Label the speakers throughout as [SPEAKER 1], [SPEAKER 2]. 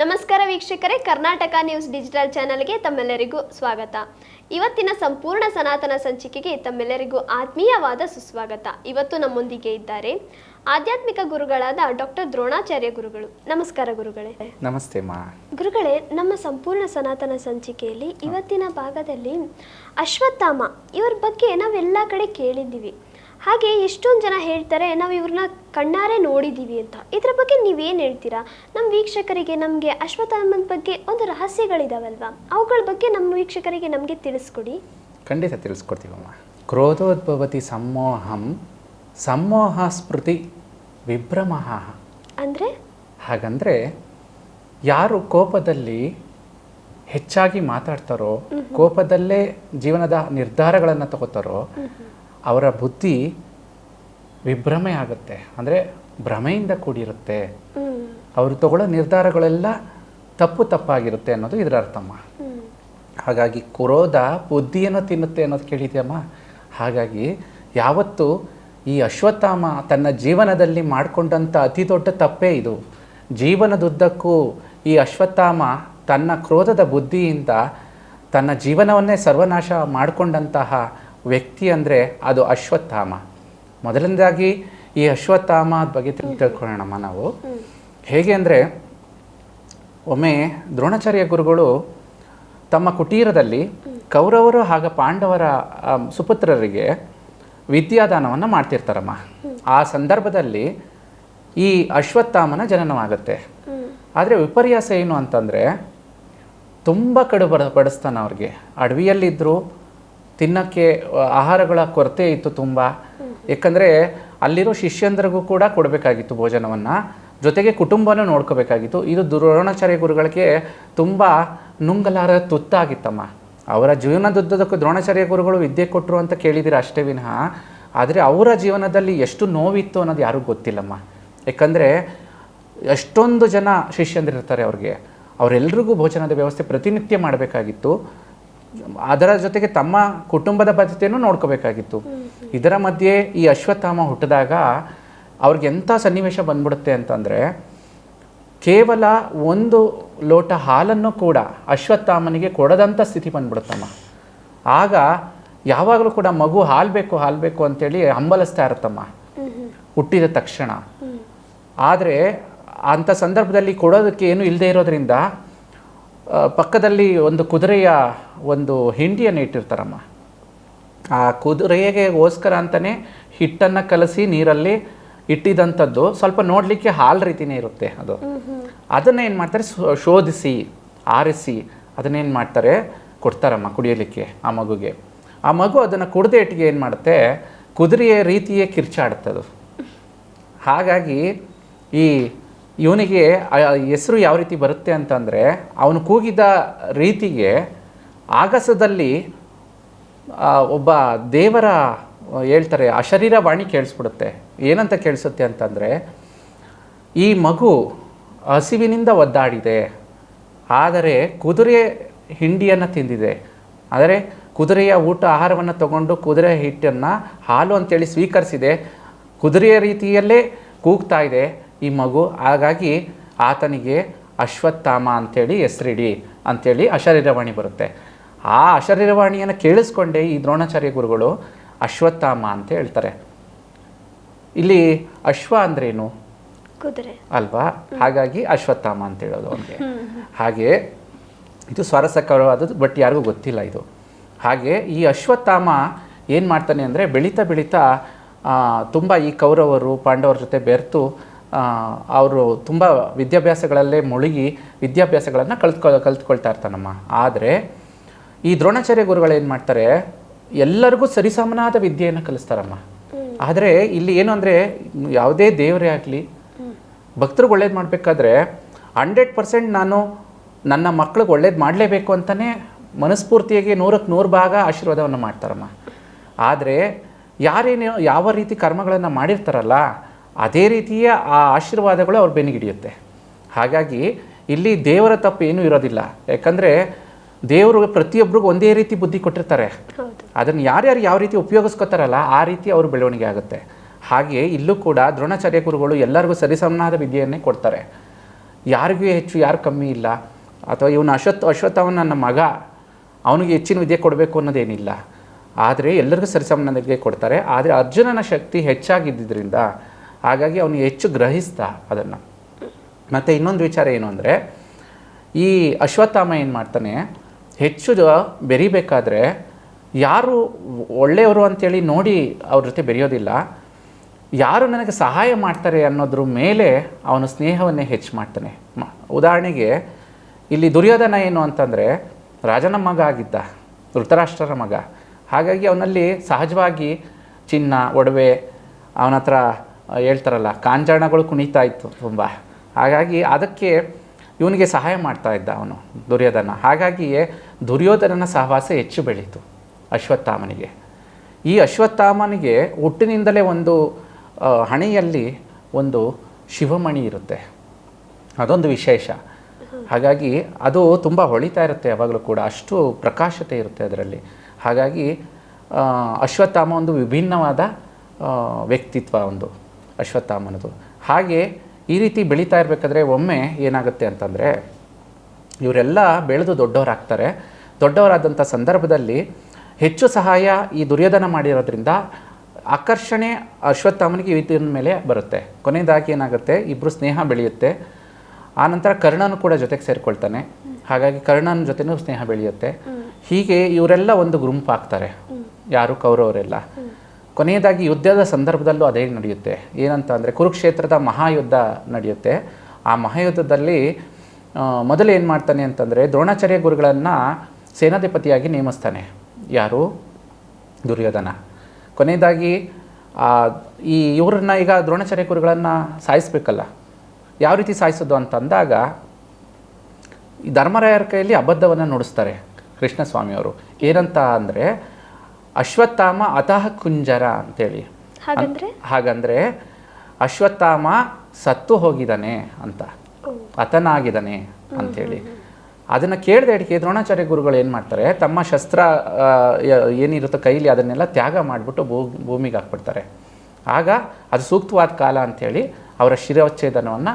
[SPEAKER 1] ನಮಸ್ಕಾರ ವೀಕ್ಷಕರೇ Karnataka news digital ಚಾನೆಲ್ಗೆ ತಮ್ಮೆಲ್ಲರಿಗೂ ಸ್ವಾಗತ. ಇವತ್ತಿನ ಸಂಪೂರ್ಣ ಸನಾತನ ಸಂಚಿಕೆಗೆ ತಮ್ಮೆಲ್ಲರಿಗೂ ಆತ್ಮೀಯವಾದ ಸುಸ್ವಾಗತ. ಇವತ್ತು ನಮ್ಮೊಂದಿಗೆ ಇದ್ದಾರೆ ಆಧ್ಯಾತ್ಮಿಕ ಗುರುಗಳಾದ ಡಾಕ್ಟರ್ ದ್ರೋಣಾಚಾರ್ಯ ಗುರುಗಳು. ನಮಸ್ಕಾರ ಗುರುಗಳೇ.
[SPEAKER 2] ನಮಸ್ತೆ ಮಾ.
[SPEAKER 1] ಗುರುಗಳೇ ನಮ್ಮ ಸಂಪೂರ್ಣ ಸನಾತನ ಸಂಚಿಕೆಯಲ್ಲಿ ಇವತ್ತಿನ ಭಾಗದಲ್ಲಿ ಅಶ್ವತ್ಥಾಮ ಇವರ ಬಗ್ಗೆ ನಾವೆಲ್ಲ ಕಡೆ ಕೇಳಿದ್ದೀವಿ. ಹಾಗೆ ಎಷ್ಟೊಂದು ಜನ ಹೇಳ್ತಾರೆ ನಾವು ಇವ್ರನ್ನ ಕಣ್ಣಾರೆ ನೋಡಿದ್ದೀವಿ ಅಂತ. ಇದ್ರ ಬಗ್ಗೆ ನೀವೇನು ಹೇಳ್ತೀರಾ? ನಮ್ಮ ವೀಕ್ಷಕರಿಗೆ ನಮಗೆ ಅಶ್ವತ್ಥಾಮನ ಬಗ್ಗೆ ಒಂದು ರಹಸ್ಯಗಳಿದಾವಲ್ವಾ? ಅವುಗಳ ಬಗ್ಗೆ ನಮ್ಮ ವೀಕ್ಷಕರಿಗೆ ನಮಗೆ ತಿಳಿಸ್ಕೊಡಿ.
[SPEAKER 2] ಖಂಡಿತ ತಿಳಿಸ್ಕೊಡ್ತೀವಮ್ಮ. ಕ್ರೋಧೋದ್ಭವತಿ ಸಮ್ಮೋಹಂ ಸಮ್ಮೋಹ ಸ್ಮೃತಿ ವಿಭ್ರಮಃ.
[SPEAKER 1] ಅಂದರೆ?
[SPEAKER 2] ಹಾಗಂದರೆ ಯಾರು ಕೋಪದಲ್ಲಿ ಹೆಚ್ಚಾಗಿ ಮಾತಾಡ್ತಾರೋ ಕೋಪದಲ್ಲೇ ಜೀವನದ ನಿರ್ಧಾರಗಳನ್ನು ತಗೋತಾರೋ ಅವರ ಬುದ್ಧಿ ವಿಭ್ರಮೆ ಆಗುತ್ತೆ. ಅಂದರೆ ಭ್ರಮೆಯಿಂದ ಕೂಡಿರುತ್ತೆ. ಅವರು ತಗೊಳ್ಳೋ ನಿರ್ಧಾರಗಳೆಲ್ಲ ತಪ್ಪು ತಪ್ಪಾಗಿರುತ್ತೆ ಅನ್ನೋದು ಇದರ ಅರ್ಥಮ್ಮ. ಹಾಗಾಗಿ ಕ್ರೋಧ ಬುದ್ಧಿಯನ್ನು ತಿನ್ನುತ್ತೆ ಅನ್ನೋದು ಕೇಳಿದೆಯಮ್ಮ. ಹಾಗಾಗಿ ಯಾವತ್ತು ಈ ಅಶ್ವತ್ಥಾಮ ತನ್ನ ಜೀವನದಲ್ಲಿ ಮಾಡಿಕೊಂಡಂಥ ಅತಿ ದೊಡ್ಡ ತಪ್ಪೇ ಇದು. ಜೀವನದುದ್ದಕ್ಕೂ ಈ ಅಶ್ವತ್ಥಾಮ ತನ್ನ ಕ್ರೋಧದ ಬುದ್ಧಿಯಿಂದ ತನ್ನ ಜೀವನವನ್ನೇ ಸರ್ವನಾಶ ಮಾಡಿಕೊಂಡಂತಹ ವ್ಯಕ್ತಿ ಅಂದರೆ ಅದು ಅಶ್ವತ್ಥಾಮ. ಮೊದಲನೇದಾಗಿ ಈ ಅಶ್ವತ್ಥಾಮದ ಬಗ್ಗೆ ತಿಳ್- ತಿಳ್ಕೊಳ್ಳೋಣಮ್ಮ ನಾವು. ಹೇಗೆ ಅಂದರೆ ಒಮ್ಮೆ ದ್ರೋಣಾಚಾರ್ಯ ಗುರುಗಳು ತಮ್ಮ ಕುಟೀರದಲ್ಲಿ ಕೌರವರು ಹಾಗೂ ಪಾಂಡವರ ಸುಪುತ್ರರಿಗೆ ವಿದ್ಯಾದಾನವನ್ನು ಮಾಡ್ತಿರ್ತಾರಮ್ಮ. ಆ ಸಂದರ್ಭದಲ್ಲಿ ಈ ಅಶ್ವತ್ಥಾಮನ ಜನನವಾಗುತ್ತೆ. ಆದರೆ ವಿಪರ್ಯಾಸ ಏನು ಅಂತಂದರೆ ತುಂಬ ಕಡು ಬಡ, ಬಡಿಸ್ತಾನೆ ಅವ್ರಿಗೆ. ಅಡವಿಯಲ್ಲಿದ್ದರು ತಿನ್ನೋಕ್ಕೆ ಆಹಾರಗಳ ಕೊರತೆ ಇತ್ತು ತುಂಬ. ಯಾಕಂದರೆ ಅಲ್ಲಿರೋ ಶಿಷ್ಯಂದ್ರಿಗೂ ಕೂಡ ಕೊಡಬೇಕಾಗಿತ್ತು ಭೋಜನವನ್ನು. ಜೊತೆಗೆ ಕುಟುಂಬನೂ ನೋಡ್ಕೋಬೇಕಾಗಿತ್ತು. ಇದು ದ್ರೋಣಾಚಾರ್ಯ ಗುರುಗಳಿಗೆ ತುಂಬ ನುಂಗಲಾರ ತುತ್ತಾಗಿತ್ತಮ್ಮ. ಅವರ ಜೀವನದುದ್ದಕ್ಕೂ ದ್ರೋಣಾಚಾರ್ಯ ಗುರುಗಳು ವಿದ್ಯೆ ಕೊಟ್ಟರು ಅಂತ ಕೇಳಿದಿರ ಅಷ್ಟೇ ವಿನಃ. ಆದರೆ ಅವರ ಜೀವನದಲ್ಲಿ ಎಷ್ಟು ನೋವಿತ್ತು ಅನ್ನೋದು ಯಾರಿಗೂ ಗೊತ್ತಿಲ್ಲಮ್ಮ. ಯಾಕಂದರೆ ಎಷ್ಟೊಂದು ಜನ ಶಿಷ್ಯಂದಿರ್ತಾರೆ ಅವ್ರಿಗೆ. ಅವರೆಲ್ರಿಗೂ ಭೋಜನದ ವ್ಯವಸ್ಥೆ ಪ್ರತಿನಿತ್ಯ ಮಾಡಬೇಕಾಗಿತ್ತು. ಅದರ ಜೊತೆಗೆ ತಮ್ಮ ಕುಟುಂಬದ ಬದ್ಧತೆಯನ್ನು ನೋಡ್ಕೋಬೇಕಾಗಿತ್ತು. ಇದರ ಮಧ್ಯೆ ಈ ಅಶ್ವತ್ಥಾಮ ಹುಟ್ಟಿದಾಗ ಅವ್ರಿಗೆ ಎಂಥ ಸನ್ನಿವೇಶ ಬಂದ್ಬಿಡುತ್ತೆ ಅಂತಂದರೆ ಕೇವಲ ಒಂದು ಲೋಟ ಹಾಲನ್ನು ಕೂಡ ಅಶ್ವತ್ಥಾಮನಿಗೆ ಕೊಡದಂಥ ಸ್ಥಿತಿ ಬಂದ್ಬಿಡುತ್ತಮ್ಮ. ಆಗ ಯಾವಾಗಲೂ ಕೂಡ ಮಗು ಹಾಲು ಬೇಕು ಹಾಲು ಬೇಕು ಅಂತೇಳಿ ಹಂಬಲಿಸ್ತಾ ಇರುತ್ತಮ್ಮ. ಹುಟ್ಟಿದ ತಕ್ಷಣ. ಆದರೆ ಅಂಥ ಸಂದರ್ಭದಲ್ಲಿ ಕೊಡೋದಕ್ಕೆ ಏನು ಇಲ್ಲದೆ ಇರೋದ್ರಿಂದ ಪಕ್ಕದಲ್ಲಿ ಒಂದು ಕುದುರೆಯ ಒಂದು ಹಿಂಡಿಯನ್ನು ಇಟ್ಟಿರ್ತಾರಮ್ಮ. ಆ ಕುದುರೆಗೆಗೋಸ್ಕರ ಅಂತಲೇ ಹಿಟ್ಟನ್ನು ಕಲಸಿ ನೀರಲ್ಲಿ ಇಟ್ಟಿದಂಥದ್ದು ಸ್ವಲ್ಪ ನೋಡಲಿಕ್ಕೆ ಹಾಲು ರೀತಿನೇ ಇರುತ್ತೆ ಅದು. ಅದನ್ನು ಏನು ಮಾಡ್ತಾರೆ ಶೋಧಿಸಿ ಆರಿಸಿ ಅದನ್ನೇನು ಮಾಡ್ತಾರೆ ಕೊಡ್ತಾರಮ್ಮ ಕುಡಿಯಲಿಕ್ಕೆ ಆ ಮಗುಗೆ. ಆ ಮಗು ಅದನ್ನು ಕುಡ್ದೆ ಇಟ್ಟಿಗೆ ಏನು ಮಾಡುತ್ತೆ ಕುದುರೆಯ ರೀತಿಯೇ ಕಿರ್ಚಾಡುತ್ತೆ ಅದು. ಹಾಗಾಗಿ ಈ ಇವನಿಗೆ ಹೆಸರು ಯಾವ ರೀತಿ ಬರುತ್ತೆ ಅಂತಂದರೆ, ಅವನು ಕೂಗಿದ ರೀತಿಗೆ ಆಗಸದಲ್ಲಿ ಒಬ್ಬ ದೇವರ, ಹೇಳ್ತಾರೆ ಅಶರೀರ ವಾಣಿ ಕೇಳಿಸ್ಬಿಡುತ್ತೆ. ಏನಂತ ಕೇಳಿಸುತ್ತೆ ಅಂತಂದರೆ, ಈ ಮಗು ಹಸಿವಿನಿಂದ ಒದ್ದಾಡಿದೆ, ಆದರೆ ಕುದುರೆ ಹಿಂಡಿಯನ್ನು ತಿಂದಿದೆ. ಆದರೆ ಕುದುರೆಯ ಊಟ ಆಹಾರವನ್ನು ತಗೊಂಡು ಕುದುರೆ ಹಿಟ್ಟನ್ನು ಹಾಲು ಅಂತೇಳಿ ಸ್ವೀಕರಿಸಿದೆ. ಕುದುರೆಯ ರೀತಿಯಲ್ಲೇ ಕೂಗ್ತಾ ಇದೆ. ಈ ಮಗು. ಹಾಗಾಗಿ ಆತನಿಗೆ ಅಶ್ವತ್ಥಾಮ ಅಂಥೇಳಿ ಹೆಸರಿಡಿ ಅಂಥೇಳಿ ಅಶರೀರವಾಣಿ ಬರುತ್ತೆ. ಆ ಅಶರೀರವಾಣಿಯನ್ನು ಕೇಳಿಸ್ಕೊಂಡೆ ಈ ದ್ರೋಣಾಚಾರ್ಯ ಗುರುಗಳು ಅಶ್ವತ್ಥಾಮ ಅಂತ ಹೇಳ್ತಾರೆ. ಇಲ್ಲಿ ಅಶ್ವ ಅಂದ್ರೇನು?
[SPEAKER 1] ಕುದುರೆ.
[SPEAKER 2] ಅಲ್ವಾ? ಹಾಗಾಗಿ ಅಶ್ವತ್ಥಾಮ ಅಂತ ಹೇಳೋದು ಅವನಿಗೆ. ಹಾಗೆ ಇದು ಸ್ವಾರಸ್ಯಕರವಾದದ್ದು ಬಟ್ ಯಾರಿಗೂ ಗೊತ್ತಿಲ್ಲ ಇದು. ಹಾಗೆ ಈ ಅಶ್ವತ್ಥಾಮ ಏನು ಮಾಡ್ತಾನೆ ಅಂದರೆ ಬೆಳೀತಾ ಬೆಳೀತಾ ತುಂಬ ಈ ಕೌರವರು ಪಾಂಡವರ ಜೊತೆ ಬೆರೆತು ಅವರು ತುಂಬ ವಿದ್ಯಾಭ್ಯಾಸಗಳಲ್ಲೇ ಮುಳುಗಿ ವಿದ್ಯಾಭ್ಯಾಸಗಳನ್ನು ಕಲ್ತ್ಕೊ ಕಲ್ತ್ಕೊಳ್ತಾ ಇರ್ತಾನಮ್ಮ. ಆದರೆ ಈ ದ್ರೋಣಾಚಾರ್ಯ ಗುರುಗಳು ಏನು ಮಾಡ್ತಾರೆ? ಎಲ್ಲರಿಗೂ ಸರಿಸಮನಾದ ವಿದ್ಯೆಯನ್ನು ಕಲಿಸ್ತಾರಮ್ಮ. ಆದರೆ ಇಲ್ಲಿ ಏನು ಅಂದರೆ ಯಾವುದೇ ದೇವರೇ ಆಗಲಿ ಭಕ್ತರಿಗೆ ಒಳ್ಳೇದು ಮಾಡಬೇಕಾದ್ರೆ ಹಂಡ್ರೆಡ್ ಪರ್ಸೆಂಟ್ ನಾನು ನನ್ನ ಮಕ್ಳಿಗೆ ಒಳ್ಳೇದು ಮಾಡಲೇಬೇಕು ಅಂತಲೇ ಮನಸ್ಫೂರ್ತಿಯಾಗಿ ನೂರಕ್ಕೆ ನೂರು ಭಾಗ ಆಶೀರ್ವಾದವನ್ನು ಮಾಡ್ತಾರಮ್ಮ. ಆದರೆ ಯಾರೇನು ಯಾವ ರೀತಿ ಕರ್ಮಗಳನ್ನು ಮಾಡಿರ್ತಾರಲ್ಲ ಅದೇ ರೀತಿಯ ಆ ಆಶೀರ್ವಾದಗಳು ಅವ್ರ ಬೆನ್ನಿಗಿಡಿಯುತ್ತೆ ಹಾಗಾಗಿ ಇಲ್ಲಿ ದೇವರ ತಪ್ಪು ಏನೂ ಇರೋದಿಲ್ಲ. ಯಾಕಂದರೆ ದೇವರು ಪ್ರತಿಯೊಬ್ಬರಿಗೂ ಒಂದೇ ರೀತಿ ಬುದ್ಧಿ ಕೊಟ್ಟಿರ್ತಾರೆ. ಅದನ್ನು ಯಾರ್ಯಾರು ಯಾವ ರೀತಿ ಉಪಯೋಗಿಸ್ಕೋತಾರಲ್ಲ ಆ ರೀತಿ ಅವರು ಬೆಳವಣಿಗೆ ಆಗುತ್ತೆ. ಹಾಗೆ ಇಲ್ಲೂ ಕೂಡ ದ್ರೋಣಾಚಾರ್ಯ ಗುರುಗಳು ಎಲ್ಲರಿಗೂ ಸರಿಸಮನಾದ ವಿದ್ಯೆಯನ್ನೇ ಕೊಡ್ತಾರೆ. ಯಾರಿಗೂ ಹೆಚ್ಚು ಯಾರು ಕಮ್ಮಿ ಇಲ್ಲ. ಅಥವಾ ಇವನು ಅಶ್ವತ್ ಅಶ್ವತ್ಥವನ ನನ್ನ ಮಗ ಅವನಿಗೆ ಹೆಚ್ಚಿನ ವಿದ್ಯೆ ಕೊಡಬೇಕು ಅನ್ನೋದೇನಿಲ್ಲ. ಆದರೆ ಎಲ್ಲರಿಗೂ ಸರಿಸಮಾನತೆಗೆ ಕೊಡ್ತಾರೆ. ಆದರೆ ಅರ್ಜುನನ ಶಕ್ತಿ ಹೆಚ್ಚಾಗಿದ್ದರಿಂದ ಹಾಗಾಗಿ ಅವನು ಹೆಚ್ಚು ಗ್ರಹಿಸ್ತಾ ಅದನ್ನು. ಮತ್ತು ಇನ್ನೊಂದು ವಿಚಾರ ಏನು ಅಂದರೆ, ಈ ಅಶ್ವತ್ಥಾಮ ಏನು ಮಾಡ್ತಾನೆ, ಹೆಚ್ಚು ಬೆರಿಬೇಕಾದ್ರೆ ಯಾರು ಒಳ್ಳೆಯವರು ಅಂತೇಳಿ ನೋಡಿ ಅವ್ರ ಜೊತೆ ಬೆರೆಯೋದಿಲ್ಲ. ಯಾರು ನನಗೆ ಸಹಾಯ ಮಾಡ್ತಾರೆ ಅನ್ನೋದ್ರ ಮೇಲೆ ಅವನು ಸ್ನೇಹವನ್ನೇ ಹೆಚ್ಚು ಮಾಡ್ತಾನೆ. ಉದಾಹರಣೆಗೆ ಇಲ್ಲಿ ದುರ್ಯೋಧನ ಏನು ಅಂತಂದರೆ, ರಾಜನ ಮಗ ಆಗಿದ್ದ ಧೃತರಾಷ್ಟ್ರರ ಮಗ. ಹಾಗಾಗಿ ಅವನಲ್ಲಿ ಸಹಜವಾಗಿ ಚಿನ್ನ, ಒಡವೆ ಅವನ ಹತ್ರ ಹೇಳ್ತಾರಲ್ಲ, ಕಾಂಜಾಣಗಳು ಕುಣಿತಾ ಇತ್ತು ತುಂಬ. ಹಾಗಾಗಿ ಅದಕ್ಕೆ ಇವನಿಗೆ ಸಹಾಯ ಮಾಡ್ತಾ ಇದ್ದ ಅವನು, ದುರ್ಯೋಧನ. ಹಾಗಾಗಿಯೇ ದುರ್ಯೋಧನನ ಸಹವಾಸ ಹೆಚ್ಚು ಬೆಳೀತು ಅಶ್ವತ್ಥಾಮನಿಗೆ. ಈ ಅಶ್ವತ್ಥಾಮನಿಗೆ ಹುಟ್ಟಿನಿಂದಲೇ ಒಂದು ಹಣೆಯಲ್ಲಿ ಒಂದು ಶಿವಮಣಿ ಇರುತ್ತೆ. ಅದೊಂದು ವಿಶೇಷ. ಹಾಗಾಗಿ ಅದು ತುಂಬ ಹೊಳಿತಾ ಇರುತ್ತೆ ಯಾವಾಗಲೂ ಕೂಡ. ಅಷ್ಟು ಪ್ರಕಾಶತೆ ಇರುತ್ತೆ ಅದರಲ್ಲಿ. ಹಾಗಾಗಿ ಅಶ್ವತ್ಥಾಮ ಒಂದು ವಿಭಿನ್ನವಾದ ವ್ಯಕ್ತಿತ್ವ ಒಂದು. ಅಶ್ವತ್ಥಾಮನದು. ಹಾಗೆ ಈ ರೀತಿ ಬೆಳೀತಾ ಇರಬೇಕಾದ್ರೆ ಒಮ್ಮೆ ಏನಾಗುತ್ತೆ ಅಂತಂದರೆ ಇವರೆಲ್ಲ ಬೆಳೆದು ದೊಡ್ಡವರಾಗ್ತಾರೆ. ದೊಡ್ಡವರಾದಂಥ ಸಂದರ್ಭದಲ್ಲಿ ಹೆಚ್ಚು ಸಹಾಯ ಈ ದುರ್ಯೋಧನ ಮಾಡಿರೋದ್ರಿಂದ ಆಕರ್ಷಣೆ ಅಶ್ವತ್ಥಾಮನಿಗೆ ಇದರ ಮೇಲೆ ಬರುತ್ತೆ. ಕೊನೆಯದಾಗಿ ಏನಾಗುತ್ತೆ? ಇಬ್ಬರು ಸ್ನೇಹ ಬೆಳೆಯುತ್ತೆ. ಆನಂತರ ಕರ್ಣನು ಕೂಡ ಜೊತೆಗೆ ಸೇರಿಕೊಳ್ತಾನೆ. ಹಾಗಾಗಿ ಕರ್ಣನ ಜೊತೆನೂ ಸ್ನೇಹ ಬೆಳೆಯುತ್ತೆ. ಹೀಗೆ ಇವರೆಲ್ಲ ಒಂದು ಗುಂಪಾಗ್ತಾರೆ. ಯಾರು ಕೌರವರೆಲ್ಲ. ಕೊನೆಯದಾಗಿ ಯುದ್ಧದ ಸಂದರ್ಭದಲ್ಲೂ ಅದೇ ನಡೆಯುತ್ತೆ. ಏನಂತ ಅಂದರೆ ಕುರುಕ್ಷೇತ್ರದ ಮಹಾಯುದ್ಧ ನಡೆಯುತ್ತೆ. ಆ ಮಹಾಯುದ್ಧದಲ್ಲಿ ಮೊದಲು ಏನು ಮಾಡ್ತಾನೆ ಅಂತಂದರೆ ದ್ರೋಣಾಚಾರ್ಯ ಗುರುಗಳನ್ನು ಸೇನಾಧಿಪತಿಯಾಗಿ ನೇಮಿಸ್ತಾನೆ. ಯಾರು? ದುರ್ಯೋಧನ. ಕೊನೆಯದಾಗಿ ಈ ಇವ್ರನ್ನ ಈಗ ದ್ರೋಣಾಚಾರ್ಯ ಗುರುಗಳನ್ನು ಸಾಯಿಸ್ಬೇಕಲ್ಲ. ಯಾವ ರೀತಿ ಸಾಯಿಸೋದು ಅಂತಂದಾಗ, ಈ ಧರ್ಮರಾಯರ ಕೈಯಲ್ಲಿ ಅಬದ್ಧವನ್ನು ನುಡಿಸ್ತಾರೆ ಕೃಷ್ಣಸ್ವಾಮಿಯವರು. ಏನಂತ ಅಂದರೆ ಅಶ್ವತ್ಥಾಮ ಅತಃ ಕುಂಜರ ಅಂತೇಳಿ.
[SPEAKER 1] ಹಾಗಂದ್ರೆ?
[SPEAKER 2] ಹಾಗಂದರೆ ಅಶ್ವತ್ಥಾಮ ಸತ್ತು ಹೋಗಿದ್ದಾನೆ ಅಂತ. ಅತನಾಗಿದ್ದಾನೆ ಅಂಥೇಳಿ ಅದನ್ನು ಕೇಳಿದ ಅಡಿಕೆ ದ್ರೋಣಾಚಾರ್ಯ ಗುರುಗಳು ಏನು ಮಾಡ್ತಾರೆ ತಮ್ಮ ಶಸ್ತ್ರ ಏನಿರುತ್ತೋ ಕೈಲಿ ಅದನ್ನೆಲ್ಲ ತ್ಯಾಗ ಮಾಡಿಬಿಟ್ಟು ಭೂ ಭೂಮಿಗೆ ಹಾಕ್ಬಿಡ್ತಾರೆ. ಆಗ ಅದು ಸೂಕ್ತವಾದ ಕಾಲ ಅಂಥೇಳಿ ಅವರ ಶಿರಚ್ಛೇದನವನ್ನು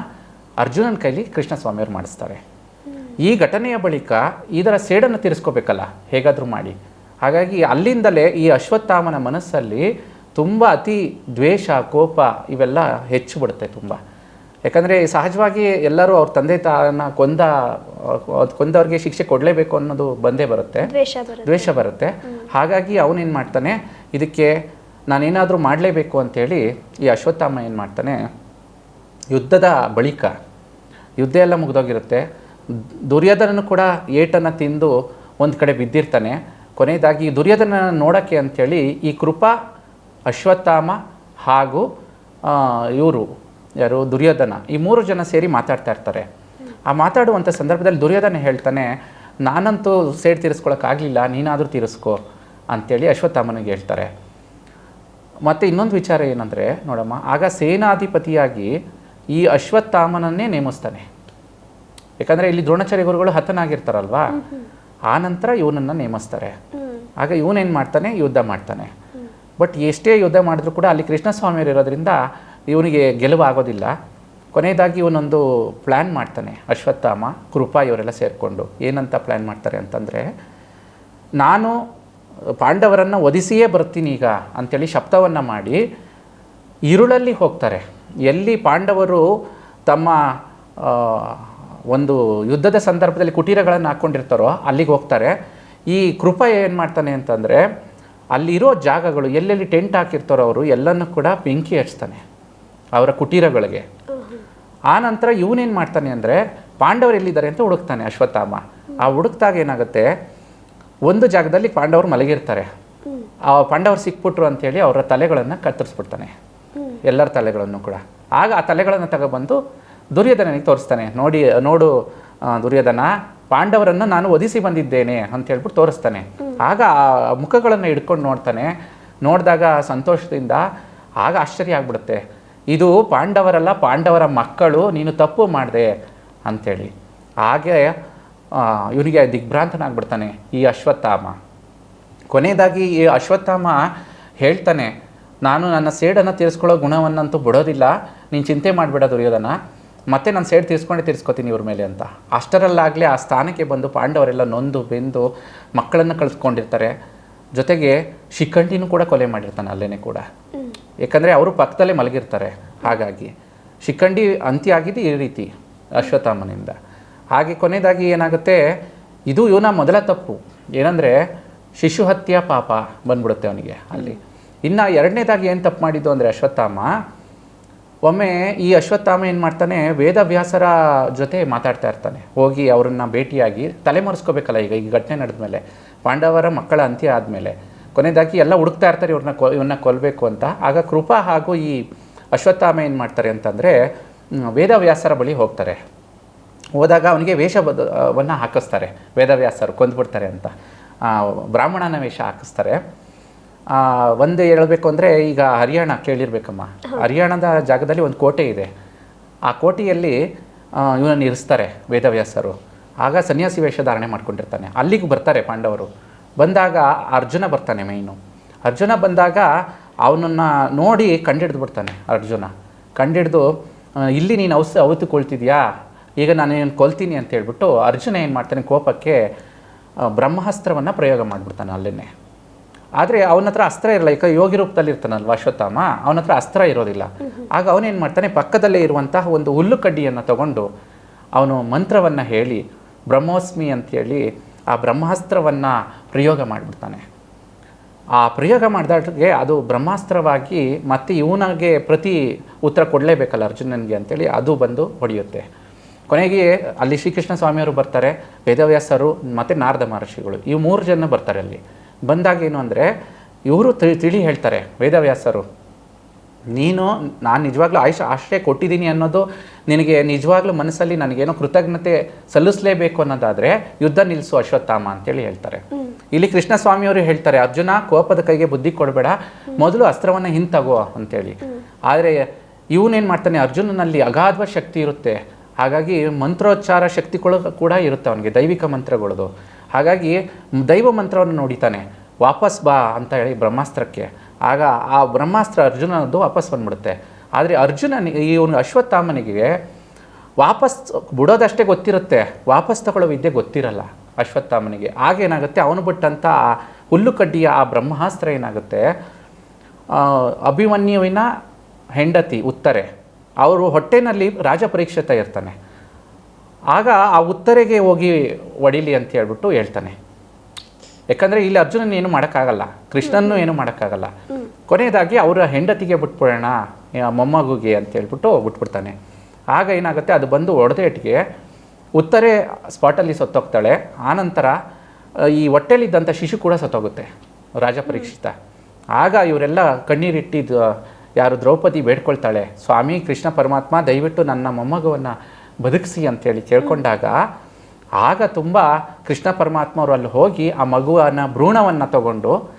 [SPEAKER 2] ಅರ್ಜುನನ ಕೈಲಿ ಕೃಷ್ಣ ಕೃಷ್ಣಸ್ವಾಮಿಯವರು ಮಾಡಿಸ್ತಾರೆ. ಈ ಘಟನೆಯ ಬಳಿಕ ಇದರ ಸೇಡನ್ನು ತೀರಿಸ್ಕೋಬೇಕಲ್ಲ ಹೇಗಾದರೂ ಮಾಡಿ. ಹಾಗಾಗಿ ಅಲ್ಲಿಂದಲೇ ಈ ಅಶ್ವತ್ಥಾಮನ ಮನಸ್ಸಲ್ಲಿ ತುಂಬ ಅತಿ ದ್ವೇಷ ಕೋಪ ಇವೆಲ್ಲ ಹೆಚ್ಚು ಬಿಡುತ್ತೆ ತುಂಬ. ಯಾಕಂದರೆ ಸಹಜವಾಗಿ ಎಲ್ಲರೂ ಅವ್ರ ತಂದೆ ತಾನ ಕೊಂದ ಅದು ಕೊಂದವ್ರಿಗೆ ಶಿಕ್ಷೆ ಕೊಡಲೇಬೇಕು ಅನ್ನೋದು ಬಂದೇ ಬರುತ್ತೆ.
[SPEAKER 1] ದ್ವೇಷ ಬರುತ್ತೆ.
[SPEAKER 2] ದ್ವೇಷ ಬರುತ್ತೆ. ಹಾಗಾಗಿ ಅವನೇನು ಮಾಡ್ತಾನೆ ಇದಕ್ಕೆ ನಾನೇನಾದರೂ ಮಾಡಲೇಬೇಕು ಅಂತೇಳಿ ಈ ಅಶ್ವತ್ಥಾಮ ಏನು ಮಾಡ್ತಾನೆ ಯುದ್ಧದ ಬಳಿಕ ಯುದ್ಧ ಎಲ್ಲ ಮುಗಿದೋಗಿರುತ್ತೆ. ದುರ್ಯೋಧನನು ಕೂಡ ಏಟನ್ನು ತಿಂದು ಒಂದು ಕಡೆ ಬಿದ್ದಿರ್ತಾನೆ. ಕೊನೆಯದಾಗಿ ದುರ್ಯೋಧನ ನೋಡೋಕ್ಕೆ ಅಂಥೇಳಿ ಈ ಕೃಪಾ, ಅಶ್ವತ್ಥಾಮ ಹಾಗೂ ಇವರು ಯಾರು ದುರ್ಯೋಧನ ಈ ಮೂರು ಜನ ಸೇರಿ ಮಾತಾಡ್ತಾ ಇರ್ತಾರೆ. ಆ ಮಾತಾಡುವಂಥ ಸಂದರ್ಭದಲ್ಲಿ ದುರ್ಯೋಧನ ಹೇಳ್ತಾನೆ, ನಾನಂತೂ ಸೇಡ್ ತೀರಿಸ್ಕೊಳಕ್ಕಾಗಲಿಲ್ಲ ನೀನಾದರೂ ತೀರಿಸ್ಕೊ ಅಂಥೇಳಿ ಅಶ್ವತ್ಥಾಮನಿಗೆ ಹೇಳ್ತಾರೆ. ಮತ್ತು ಇನ್ನೊಂದು ವಿಚಾರ ಏನಂದರೆ, ನೋಡಮ್ಮ, ಆಗ ಸೇನಾಧಿಪತಿಯಾಗಿ ಈ ಅಶ್ವತ್ಥಾಮನನ್ನೇ ನೇಮಿಸ್ತಾನೆ. ಯಾಕಂದರೆ ಇಲ್ಲಿ ದ್ರೋಣಾಚಾರ್ಯ ಗುರುಗಳು ಹತನಾಗಿರ್ತಾರಲ್ವಾ? ಆ ನಂತರ ಇವನನ್ನು ನೇಮಿಸ್ತಾರೆ. ಆಗ ಇವನೇನು ಮಾಡ್ತಾನೆ? ಯುದ್ಧ ಮಾಡ್ತಾನೆ. ಬಟ್ ಎಷ್ಟೇ ಯುದ್ಧ ಮಾಡಿದ್ರು ಕೂಡ ಅಲ್ಲಿ ಕೃಷ್ಣಸ್ವಾಮಿಯವರು ಇರೋದ್ರಿಂದ ಇವನಿಗೆ ಗೆಲುವು ಆಗೋದಿಲ್ಲ ಕೊನೆಯದಾಗಿ ಇವನೊಂದು ಪ್ಲ್ಯಾನ್ ಮಾಡ್ತಾನೆ ಅಶ್ವತ್ಥಾಮ ಕೃಪಾ ಇವರೆಲ್ಲ ಸೇರಿಕೊಂಡು. ಏನಂತ ಪ್ಲ್ಯಾನ್ ಮಾಡ್ತಾರೆ ಅಂತಂದರೆ ನಾನು ಪಾಂಡವರನ್ನು ಒದಿಸಿಯೇ ಬರ್ತೀನಿ ಈಗ ಅಂಥೇಳಿ ಶಬ್ದವನ್ನು ಮಾಡಿ ಇರುಳಲ್ಲಿ ಹೋಗ್ತಾರೆ. ಎಲ್ಲಿ ಪಾಂಡವರು ತಮ್ಮ ಒಂದು ಯುದ್ಧದ ಸಂದರ್ಭದಲ್ಲಿ ಕುಟೀರಗಳನ್ನು ಹಾಕ್ಕೊಂಡಿರ್ತಾರೋ ಅಲ್ಲಿಗೆ ಹೋಗ್ತಾರೆ. ಈ ಕೃಪ ಏನು ಮಾಡ್ತಾನೆ ಅಂತಂದರೆ ಅಲ್ಲಿರೋ ಜಾಗಗಳು ಎಲ್ಲೆಲ್ಲಿ ಟೆಂಟ್ ಹಾಕಿರ್ತಾರೋ ಅವರು ಎಲ್ಲನೂ ಕೂಡ ಬೆಂಕಿ ಹಚ್ತಾನೆ ಅವರ ಕುಟೀರಗಳಿಗೆ. ಆ ನಂತರ ಇವನೇನು ಮಾಡ್ತಾನೆ ಅಂದರೆ ಪಾಂಡವರು ಎಲ್ಲಿದ್ದಾರೆ ಅಂತ ಹುಡುಕ್ತಾನೆ ಅಶ್ವತ್ಥಾಮ. ಆ ಹುಡುಕ್ದಾಗ ಏನಾಗುತ್ತೆ ಒಂದು ಜಾಗದಲ್ಲಿ ಪಾಂಡವರು ಮಲಗಿರ್ತಾರೆ. ಆ ಪಾಂಡವರು ಸಿಕ್ಬಿಟ್ರು ಅಂತೇಳಿ ಅವರ ತಲೆಗಳನ್ನು ಕತ್ತರಿಸ್ಬಿಡ್ತಾನೆ. ಎಲ್ಲರ ತಲೆಗಳನ್ನು ಕೂಡ. ಆಗ ಆ ತಲೆಗಳನ್ನು ತಗೊಬಂದು ದುರ್ಯೋಧನನಿಗೆ ತೋರಿಸ್ತಾನೆ. ನೋಡಿ ನೋಡು ದುರ್ಯೋಧನ ಪಾಂಡವರನ್ನು ನಾನು ಒದಿಸಿ ಬಂದಿದ್ದೇನೆ ಅಂತ ಹೇಳ್ಬಿಟ್ಟು ತೋರಿಸ್ತಾನೆ. ಆಗ ಆ ಮುಖಗಳನ್ನು ಹಿಡ್ಕೊಂಡು ನೋಡ್ತಾನೆ. ನೋಡಿದಾಗ ಸಂತೋಷದಿಂದ ಆಗ ಆಶ್ಚರ್ಯ ಆಗ್ಬಿಡುತ್ತೆ. ಇದು ಪಾಂಡವರಲ್ಲ ಪಾಂಡವರ ಮಕ್ಕಳು ನೀನು ತಪ್ಪು ಮಾಡಿದೆ ಅಂಥೇಳಿ. ಹಾಗೆ ಇವನಿಗೆ ದಿಗ್ಭ್ರಾಂತನಾಗ್ಬಿಡ್ತಾನೆ ಈ ಅಶ್ವತ್ಥಾಮ. ಕೊನೆಯದಾಗಿ ಈ ಅಶ್ವತ್ಥಾಮ ಹೇಳ್ತಾನೆ ನಾನು ನನ್ನ ಸೇಡನ್ನು ತೀರಿಸ್ಕೊಳ್ಳೋ ಗುಣವನ್ನಂತೂ ಬಿಡೋದಿಲ್ಲ. ನೀನು ಚಿಂತೆ ಮಾಡಬೇಡ ದುರ್ಯೋಧನ. ಮತ್ತೆ ನಾನು ಸೇಡ್ ತೀರ್ಸ್ಕೊಂಡೇ ತೀರ್ಸ್ಕೊತೀನಿ ಇವ್ರ ಮೇಲೆ ಅಂತ. ಅಷ್ಟರಲ್ಲಾಗಲೇ ಆ ಸ್ಥಾನಕ್ಕೆ ಬಂದು ಪಾಂಡವರೆಲ್ಲ ನೊಂದು ಬೆಂದು ಮಕ್ಕಳನ್ನು ಕಳಿಸ್ಕೊಂಡಿರ್ತಾರೆ. ಜೊತೆಗೆ ಶಿಖಂಡಿನೂ ಕೂಡ ಕೊಲೆ ಮಾಡಿರ್ತಾನೆ ಅಲ್ಲೇ ಕೂಡ. ಯಾಕಂದರೆ ಅವರು ಪಕ್ಕದಲ್ಲೇ ಮಲಗಿರ್ತಾರೆ. ಹಾಗಾಗಿ ಶಿಖಂಡಿ ಅಂತ್ಯ ಆಗಿದ್ದು ಈ ರೀತಿ ಅಶ್ವತ್ಥಾಮನಿಂದ. ಹಾಗೆ ಕೊನೆಯದಾಗಿ ಏನಾಗುತ್ತೆ? ಇದು ಇವನ ಮೊದಲ ತಪ್ಪು. ಏನಂದರೆ ಶಿಶು ಹತ್ಯೆ ಪಾಪ ಬಂದ್ಬಿಡುತ್ತೆ ಅವನಿಗೆ ಅಲ್ಲಿ. ಇನ್ನು ಎರಡನೇದಾಗಿ ಏನು ತಪ್ಪು ಮಾಡಿದ್ದು ಅಂದರೆ ಅಶ್ವತ್ಥಾಮ? ಒಮ್ಮೆ ಈ ಅಶ್ವತ್ಥಾಮ ಏನು ಮಾಡ್ತಾನೆ, ವೇದವ್ಯಾಸರ ಜೊತೆ ಮಾತಾಡ್ತಾ ಇರ್ತಾನೆ. ಹೋಗಿ ಅವರನ್ನು ಭೇಟಿಯಾಗಿ ತಲೆಮರೆಸ್ಕೋಬೇಕಲ್ಲ ಈಗ, ಈ ಘಟನೆ ನಡೆದ ಮೇಲೆ ಪಾಂಡವರ ಮಕ್ಕಳ ಅಂತ್ಯ ಆದಮೇಲೆ. ಕೊನೆಯದಾಗಿ ಎಲ್ಲ ಹುಡುಕ್ತಾ ಇರ್ತಾರೆ ಇವ್ರನ್ನ ಕೊ ಇವನ್ನ ಕೊಲ್ಲಬೇಕು ಅಂತ. ಆಗ ಕೃಪಾ ಹಾಗೂ ಈ ಅಶ್ವತ್ಥಾಮ ಏನು ಮಾಡ್ತಾರೆ ಅಂತಂದರೆ ವೇದವ್ಯಾಸರ ಬಳಿ ಹೋಗ್ತಾರೆ. ಹೋದಾಗ ಅವನಿಗೆ ವೇಷವನ್ನು ಹಾಕಿಸ್ತಾರೆ. ವೇದವ್ಯಾಸರು ಕೊಂದ್ಬಿಡ್ತಾರೆ ಅಂತ. ಬ್ರಾಹ್ಮಣನ ವೇಷ ಹಾಕಿಸ್ತಾರೆ. ಒಂದು ಹೇಳಬೇಕು ಅಂದರೆ ಈಗ ಹರಿಯಾಣ ಕೇಳಿರ್ಬೇಕಮ್ಮ. ಹರಿಯಾಣದ ಜಾಗದಲ್ಲಿ ಒಂದು ಕೋಟೆ ಇದೆ. ಆ ಕೋಟೆಯಲ್ಲಿ ಇವನನ್ನು ಇರಿಸ್ತಾರೆ ವೇದವ್ಯಾಸರು. ಆಗ ಸನ್ಯಾಸಿ ವೇಷ ಧಾರಣೆ ಮಾಡ್ಕೊಂಡಿರ್ತಾನೆ. ಅಲ್ಲಿಗೆ ಬರ್ತಾರೆ ಪಾಂಡವರು. ಬಂದಾಗ ಅರ್ಜುನ ಬರ್ತಾನೆ ಮೈನು ಅರ್ಜುನ ಬಂದಾಗ ಅವನನ್ನು ನೋಡಿ ಕಂಡಿಡ್ದು ಬಿಡ್ತಾನೆ ಅರ್ಜುನ. ಕಂಡಿಡ್ದು ಇಲ್ಲಿ ನೀನು ಅವತ್ತು ಅವತುಕೊಳ್ತಿದ್ಯಾ ಈಗ ನಾನು ಏನು ಕೊಲ್ತೀನಿ ಅಂತ ಹೇಳ್ಬಿಟ್ಟು ಅರ್ಜುನ ಏನು ಮಾಡ್ತಾನೆ ಕೋಪಕ್ಕೆ ಬ್ರಹ್ಮಾಸ್ತ್ರವನ್ನು ಪ್ರಯೋಗ ಮಾಡಿಬಿಡ್ತಾನೆ ಅಲ್ಲೇ ಆದರೆ ಅವನ ಹತ್ರ ಅಸ್ತ್ರ ಇರಲ್ಲ. ಈಗ ಯೋಗಿ ರೂಪದಲ್ಲಿ ಇರ್ತಾನಲ್ವ ಅಶ್ವತ್ಥಾಮ? ಅವನ ಹತ್ರ ಅಸ್ತ್ರ ಇರೋದಿಲ್ಲ. ಆಗ ಅವನೇನು ಮಾಡ್ತಾನೆ? ಪಕ್ಕದಲ್ಲೇ ಇರುವಂತಹ ಒಂದು ಹುಲ್ಲು ಕಡ್ಡಿಯನ್ನು ತಗೊಂಡು ಅವನು ಮಂತ್ರವನ್ನು ಹೇಳಿ, ಬ್ರಹ್ಮೋಸ್ಮಿ ಅಂತೇಳಿ ಆ ಬ್ರಹ್ಮಾಸ್ತ್ರವನ್ನು ಪ್ರಯೋಗ ಮಾಡಿಬಿಡ್ತಾನೆ. ಆ ಪ್ರಯೋಗ ಮಾಡಿದಾಗೆ ಅದು ಬ್ರಹ್ಮಾಸ್ತ್ರವಾಗಿ ಮತ್ತೆ ಇವನಿಗೆ ಪ್ರತಿ ಉತ್ತರ ಕೊಡಲೇಬೇಕಲ್ಲ ಅರ್ಜುನನಿಗೆ ಅಂತೇಳಿ ಅದು ಬಂದು ಹೊಡೆಯುತ್ತೆ. ಕೊನೆಗೆ ಅಲ್ಲಿ ಶ್ರೀಕೃಷ್ಣ ಸ್ವಾಮಿಯವರು ಬರ್ತಾರೆ, ವೇದವ್ಯಾಸರು ಮತ್ತು ನಾರದ ಮಹರ್ಷಿಗಳು. ಈ ಮೂರು ಜನ ಬರ್ತಾರೆ ಅಲ್ಲಿ. ಬಂದಾಗ ಏನು ಅಂದರೆ ಇವರು ತಿಳಿ ತಿಳಿ ಹೇಳ್ತಾರೆ ವೇದವ್ಯಾಸರು ನೀನು ನಾನು ನಿಜವಾಗ್ಲೂ ಆಯುಷ ಆಶ್ರಯ ಕೊಟ್ಟಿದ್ದೀನಿ ಅನ್ನೋದು ನಿನಗೆ ನಿಜವಾಗ್ಲೂ ಮನಸ್ಸಲ್ಲಿ ನನಗೇನೋ ಕೃತಜ್ಞತೆ ಸಲ್ಲಿಸಲೇಬೇಕು ಅನ್ನೋದಾದರೆ ಯುದ್ಧ ನಿಲ್ಲಿಸು ಅಶ್ವತ್ಥಾಮ ಅಂತೇಳಿ ಹೇಳ್ತಾರೆ. ಇಲ್ಲಿ ಕೃಷ್ಣ ಸ್ವಾಮಿಯವರು ಹೇಳ್ತಾರೆ ಅರ್ಜುನ ಕೋಪದ ಕೈಗೆ ಬುದ್ಧಿ ಕೊಡಬೇಡ ಮೊದಲು ಅಸ್ತ್ರವನ್ನು ಹಿಂತಗೋ ಅಂತೇಳಿ. ಆದರೆ ಇವನೇನು ಮಾಡ್ತಾನೆ ಅರ್ಜುನನಲ್ಲಿ ಅಗಾಧವ ಶಕ್ತಿ ಇರುತ್ತೆ. ಹಾಗಾಗಿ ಮಂತ್ರೋಚ್ಚಾರ ಶಕ್ತಿಗಳು ಕೂಡ ಇರುತ್ತೆ ಅವನಿಗೆ ದೈವಿಕ ಮಂತ್ರಗಳದು. ಹಾಗಾಗಿ ದೈವ ಮಂತ್ರವನ್ನು ನೋಡಿತಾನೆ, ವಾಪಸ್ ಬಾ ಅಂತ ಹೇಳಿ ಬ್ರಹ್ಮಾಸ್ತ್ರಕ್ಕೆ. ಆಗ ಆ ಬ್ರಹ್ಮಾಸ್ತ್ರ ಅರ್ಜುನದ್ದು ವಾಪಸ್ ಬಂದ್ಬಿಡುತ್ತೆ. ಆದರೆ ಅರ್ಜುನ ಈ ಒಂದು ಅಶ್ವತ್ಥಾಮನಿಗೆ ವಾಪಸ್ ಬಿಡೋದಷ್ಟೇ ಗೊತ್ತಿರುತ್ತೆ, ವಾಪಸ್ ತಗೊಳ್ಳೋ ವಿದ್ಯೆ ಗೊತ್ತಿರಲ್ಲ ಅಶ್ವತ್ಥಾಮನಿಗೆ. ಆಗೇನಾಗುತ್ತೆ ಅವನು ಬಿಟ್ಟಂಥ ಆ ಹುಲ್ಲು ಕಡ್ಡಿಯ ಆ ಬ್ರಹ್ಮಾಸ್ತ್ರ ಏನಾಗುತ್ತೆ ಅಭಿಮನ್ಯುವಿನ ಹೆಂಡತಿ ಉತ್ತರೆ, ಅವರು ಹೊಟ್ಟೆನಲ್ಲಿ ರಾಜ ಪರೀಕ್ಷಿತ ಇರ್ತಾನೆ. ಆಗ ಆ ಉತ್ತರೆಗೆ ಹೋಗಿ ಹೊಡಿಲಿ ಅಂತ ಹೇಳ್ಬಿಟ್ಟು ಹೇಳ್ತಾನೆ. ಯಾಕಂದರೆ ಇಲ್ಲಿ ಅರ್ಜುನನ ಏನು ಮಾಡೋಕ್ಕಾಗಲ್ಲ ಕೃಷ್ಣನ್ನು ಏನು ಮಾಡೋಕ್ಕಾಗಲ್ಲ. ಕೊನೆಯದಾಗಿ ಅವರ ಹೆಂಡತಿಗೆ ಬಿಟ್ಬಿಡೋಣ ಮೊಮ್ಮಗುಗೆ ಅಂತ ಹೇಳ್ಬಿಟ್ಟು ಬಿಟ್ಬಿಡ್ತಾನೆ. ಆಗ ಏನಾಗುತ್ತೆ ಅದು ಬಂದು ಹೊಡೆದೇಟಿಗೆ ಉತ್ತರೆ ಸ್ಪಾಟಲ್ಲಿ ಸತ್ತೋಗ್ತಾಳೆ. ಆನಂತರ ಈ ಹೊಟ್ಟೆಲಿದ್ದಂಥ ಶಿಶು ಕೂಡ ಸತ್ತೋಗುತ್ತೆ ರಾಜ ಪರೀಕ್ಷಿತ. ಆಗ ಇವರೆಲ್ಲ ಕಣ್ಣೀರಿಟ್ಟಿದ್ದು ಯಾರು ದ್ರೌಪದಿ ಬೇಡ್ಕೊಳ್ತಾಳೆ ಸ್ವಾಮಿ ಕೃಷ್ಣ ಪರಮಾತ್ಮ ದಯವಿಟ್ಟು ನನ್ನ ಮೊಮ್ಮಗವನ್ನು ಬದುಕಿಸಿ ಅಂತೇಳಿ ಕೇಳ್ಕೊಂಡಾಗ ಆಗ ತುಂಬ ಕೃಷ್ಣ ಪರಮಾತ್ಮ ಅವರು ಅಲ್ಲಿ ಹೋಗಿ ಆ ಮಗುವನ್ನ ಭ್ರೂಣವನ್ನು ತಗೊಂಡು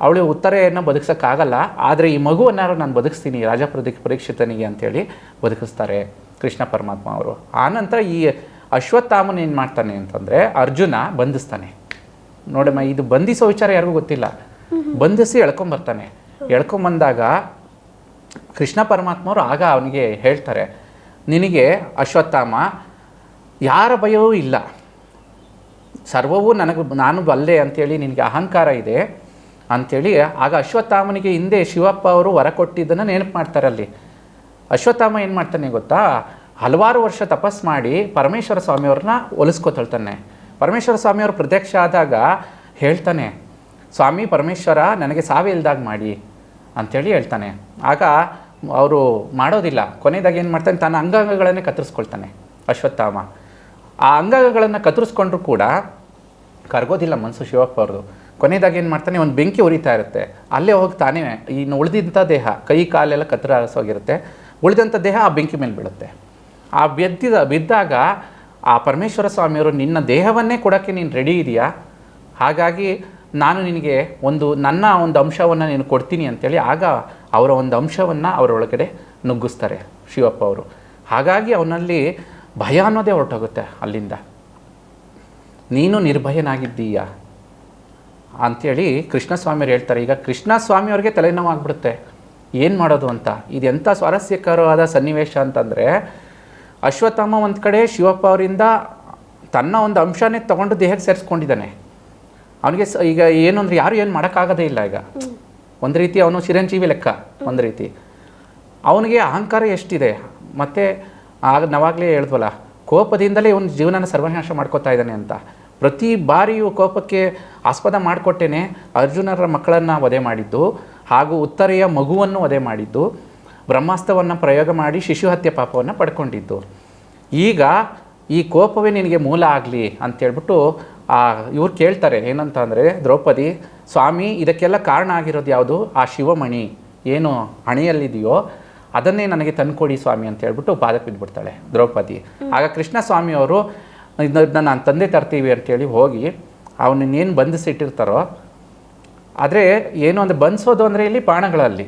[SPEAKER 2] ಅವಳು ಉತ್ತರೆಯನ್ನು ಬದುಕ್ಸೋಕ್ಕಾಗಲ್ಲ ಆದರೆ ಈ ಮಗುವನ್ನಾರು ನಾನು ಬದುಕಿಸ್ತೀನಿ ರಾಜ ಪ್ರದಿ ಪರೀಕ್ಷಿತನಿಗೆ ಅಂತೇಳಿ ಬದುಕಿಸ್ತಾರೆ ಕೃಷ್ಣ ಪರಮಾತ್ಮ ಅವರು ಆನಂತರ ಈ ಅಶ್ವತ್ಥಾಮನ ಏನು ಮಾಡ್ತಾನೆ ಅಂತಂದರೆ ಅರ್ಜುನ ಬಂಧಿಸ್ತಾನೆ. ನೋಡಮ್ಮ ಇದು ಬಂಧಿಸೋ ವಿಚಾರ ಯಾರಿಗೂ ಗೊತ್ತಿಲ್ಲ. ಬಂಧಿಸಿ ಎಳ್ಕೊಂಬರ್ತಾನೆ. ಎಳ್ಕೊಂಬಂದಾಗ ಕೃಷ್ಣ ಪರಮಾತ್ಮವರು ಆಗ ಅವನಿಗೆ ಹೇಳ್ತಾರೆ ನಿನಗೆ ಅಶ್ವತ್ಥಾಮ, ಯಾರ ಭಯವೂ ಇಲ್ಲ. ಸರ್ವವೂ ನನಗೆ, ನಾನು ಬಲ್ಲೆ ಅಂಥೇಳಿ ನಿನಗೆ ಅಹಂಕಾರ ಇದೆ ಅಂಥೇಳಿ ಆಗ ಅಶ್ವತ್ಥಾಮನಿಗೆ ಹಿಂದೆ ಶಿವಪ್ಪ ಅವರು ವರ ಕೊಟ್ಟಿದ್ದನ್ನು ನೆನಪು ಮಾಡ್ತಾರೆ ಅಲ್ಲಿ. ಅಶ್ವತ್ಥಾಮ ಏನು ಮಾಡ್ತಾನೆ ಗೊತ್ತಾ? ಹಲವಾರು ವರ್ಷ ತಪಸ್ ಮಾಡಿ ಪರಮೇಶ್ವರ ಸ್ವಾಮಿಯವ್ರನ್ನ ಒಲಿಸ್ಕೊತಳ್ತಾನೆ. ಪರಮೇಶ್ವರ ಸ್ವಾಮಿಯವರು ಪ್ರತ್ಯಕ್ಷ ಆದಾಗ ಹೇಳ್ತಾನೆ, ಸ್ವಾಮಿ ಪರಮೇಶ್ವರ, ನನಗೆ ಸಾವೇ ಇಲ್ದಾಗ ಮಾಡಿ ಅಂಥೇಳಿ ಹೇಳ್ತಾನೆ. ಆಗ ಅವರು ಮಾಡೋದಿಲ್ಲ. ಕೊನೆಯದಾಗಿ ಏನು ಮಾಡ್ತಾನೆ? ತನ್ನ ಅಂಗಾಂಗಗಳನ್ನೇ ಕತ್ತರಿಸ್ಕೊಳ್ತಾನೆ, ಅಶ್ವತ್ಥಾಮ. ಆ ಅಂಗಾಂಗಗಳನ್ನು ಕತ್ತರಿಸ್ಕೊಂಡ್ರು ಕೂಡ ಕರ್ಗೋದಿಲ್ಲ ಮನಸ್ಸು ಶಿವಪ್ಪ ಅವ್ರದ್ದು ಕೊನೆಯದಾಗಿ ಏನು ಮಾಡ್ತಾನೆ? ಒಂದು ಬೆಂಕಿ ಉರಿತಾ ಇರುತ್ತೆ. ಅಲ್ಲೇ ಹೋಗಿ ತಾನೇ ಇನ್ನು ಉಳಿದಂಥ ದೇಹ, ಕೈ ಕಾಲೆಲ್ಲ ಕತ್ತರಿಸೋಗಿರುತ್ತೆ ಉಳಿದಂಥ ದೇಹ ಆ ಬೆಂಕಿ ಮೇಲೆ ಬೀಳುತ್ತೆ. ಆ ಬೆದ್ದಿದ, ಬಿದ್ದಾಗ ಆ ಪರಮೇಶ್ವರ ಸ್ವಾಮಿಯವರು, ನಿನ್ನ ದೇಹವನ್ನೇ ಕೊಡೋಕ್ಕೆ ನೀನು ರೆಡಿ ಇದೆಯಾ? ಹಾಗಾಗಿ ನಾನು ನಿನಗೆ ಒಂದು ನನ್ನ ಒಂದು ಅಂಶವನ್ನು ನೀನು ಕೊಡ್ತೀನಿ ಅಂತೇಳಿ ಆಗ ಅವರ ಒಂದು ಅಂಶವನ್ನು ಅವರೊಳಗಡೆ ನುಗ್ಗಿಸ್ತಾರೆ ಶಿವಪ್ಪ ಅವರು. ಹಾಗಾಗಿ ಅವನಲ್ಲಿ ಭಯ ಅನ್ನೋದೇ ಹೊರಟೋಗುತ್ತೆ ಅಲ್ಲಿಂದ. ನೀನು ನಿರ್ಭಯನಾಗಿದ್ದೀಯ? ಅಂಥೇಳಿ ಕೃಷ್ಣಸ್ವಾಮಿಯವ್ರು ಹೇಳ್ತಾರೆ. ಈಗ ಕೃಷ್ಣಸ್ವಾಮಿಯವ್ರಿಗೆ ತಲೆನೋವು ಆಗ್ಬಿಡುತ್ತೆ. ಏನು ಮಾಡೋದು ಅಂತ? ಇದೆಂಥ ಸ್ವಾರಸ್ಯಕರವಾದ ಸನ್ನಿವೇಶ ಅಂತಂದರೆ ಅಶ್ವತ್ಥಾಮ ಒಂದು ಕಡೆ ಶಿವಪ್ಪ ಅವರಿಂದ ತನ್ನ ಒಂದು ಅಂಶನೇ ತಗೊಂಡು ದೇಹಕ್ಕೆ ಸೇರಿಸ್ಕೊಂಡಿದ್ದಾನೆ. ಅವನಿಗೆ ಈಗ ಏನು ಅಂದರೆ ಯಾರು ಏನು ಮಾಡೋಕ್ಕಾಗೋದೇ ಇಲ್ಲ ಈಗ. ಒಂದು ರೀತಿ ಅವನು ಚಿರಂಜೀವಿ ಲೆಕ್ಕ ಒಂದು ರೀತಿ. ಅವನಿಗೆ ಅಹಂಕಾರ ಎಷ್ಟಿದೆ? ಮತ್ತೆ ಆಗ ನಾವಾಗಲೇ ಹೇಳಿದ್ವಲ್ಲ ಕೋಪದಿಂದಲೇ ಇವನು ಜೀವನನ ಸರ್ವನಾಶ ಮಾಡ್ಕೋತಾ ಇದ್ದಾನೆ ಅಂತ. ಪ್ರತಿ ಬಾರಿಯೂ ಕೋಪಕ್ಕೆ ಆಸ್ಪದ ಮಾಡಿಕೊಟ್ಟೇನೆ ಅರ್ಜುನರ ಮಕ್ಕಳನ್ನು ವಧೆ ಮಾಡಿದ್ದು ಹಾಗೂ ಉತ್ತರೆಯ ಮಗುವನ್ನು ವಧೆ ಮಾಡಿದ್ದು ಬ್ರಹ್ಮಾಸ್ತ್ರವನ್ನು ಪ್ರಯೋಗ ಮಾಡಿ ಶಿಶು ಹತ್ಯೆ ಪಾಪವನ್ನು ಪಡ್ಕೊಂಡಿದ್ದು. ಈಗ ಈ ಕೋಪವೇ ನಿನಗೆ ಮೂಲ ಆಗಲಿ ಅಂತೇಳ್ಬಿಟ್ಟು ಆ ಇವ್ರು ಕೇಳ್ತಾರೆ ಏನಂತ ಅಂದರೆ ದ್ರೌಪದಿ ಸ್ವಾಮಿ ಇದಕ್ಕೆಲ್ಲ ಕಾರಣ ಆಗಿರೋದು ಯಾವುದು? ಆ ಶಿವಮಣಿ. ಏನು ಹಣೆಯಲ್ಲಿದೆಯೋ ಅದನ್ನೇ ನನಗೆ ತಂದುಕೊಡಿ ಸ್ವಾಮಿ ಅಂತ ಹೇಳ್ಬಿಟ್ಟು ಪಾದಕ್ಕೆ ಬಿದ್ದುಬಿಡ್ತಾಳೆ ದ್ರೌಪದಿ. ಆಗ ಕೃಷ್ಣ ಸ್ವಾಮಿಯವರು ಇದನ್ನ ನಾನು ತಂದೆ ತರ್ತೀವಿ ಅಂತೇಳಿ ಹೋಗಿ ಅವನನ್ನೇನು ಬಂಧಿಸಿಟ್ಟಿರ್ತಾರೋ ಆದರೆ ಏನು ಅಂದರೆ ಬಂಧಿಸೋದು ಅಂದರೆ ಇಲ್ಲಿ ಬಾಣಗಳಲ್ಲಿ